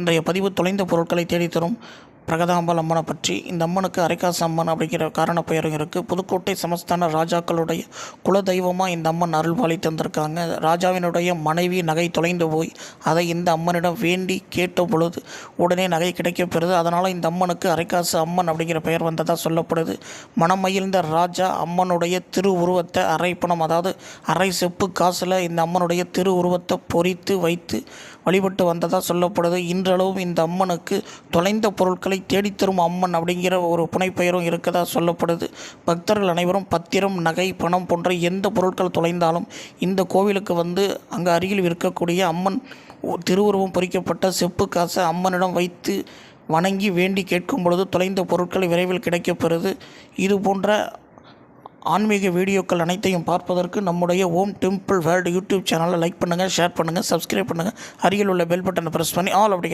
இன்றைய பதிவு தொலைந்த பொருட்களை தேடித்தரும். பிரகதாம்பாள் அம்மனை பற்றி இந்த அம்மனுக்கு அரைக்காசு அம்மன் அப்படிங்கிற காரண பெயரும் இருக்குது புதுக்கோட்டை சமஸ்தான ராஜாக்களுடைய குலதெய்வமாக இந்த அம்மன் அருள்பாலி தந்திருக்காங்க. ராஜாவினுடைய மனைவி நகை தொலைந்து போய் அதை இந்த அம்மனிடம் வேண்டி கேட்ட பொழுது உடனே நகை கிடைக்கப்பெறுது அதனால் இந்த அம்மனுக்கு அரைக்காசு அம்மன் அப்படிங்கிற பெயர் வந்ததாக சொல்லப்படுது. மனமகிழ்ந்த ராஜா அம்மனுடைய திருவுருவத்தை அரைப்பணம் அதாவது அரை செப்பு காசில் இந்த அம்மனுடைய திருவுருவத்தை பொறித்து வைத்து வழிபட்டு வந்ததாக சொல்லப்படுது. இன்றளவும் இந்த அம்மனுக்கு தொலைந்த பொருட்களை தேடித்தரும் அம்மன் அப்படிங்கிற ஒரு புனைப்பெயரும் இருக்கதா சொல்லப்படுது. பக்தர்கள் அனைவரும் பத்திரம் நகை பணம் போன்ற எந்த பொருட்கள் தொலைந்தாலும் இந்த கோவிலுக்கு வந்து அங்கே அருகில் இருக்கக்கூடிய அம்மன் திருவுருவம் பொறிக்கப்பட்ட செப்பு காசை அம்மனிடம் வைத்து வணங்கி வேண்டி கேட்கும் பொழுது தொலைந்த பொருட்கள் விரைவில் கிடைக்கப்பெறுது. இது போன்ற ஆன்மீக வீடியோக்கள் அனைத்தையும் பார்ப்பதற்கு நம்முடைய ஓம் டெம்பிள் வேர்ல்டு யூடியூப் சேனலை லைக் பண்ணுங்கள் ஷேர் பண்ணுங்கள் சப்ஸ்கிரைப் பண்ணுங்கள் அருகில் உள்ள பெல் பட்டனை ப்ரெஸ் பண்ணி ஆல் அப்படி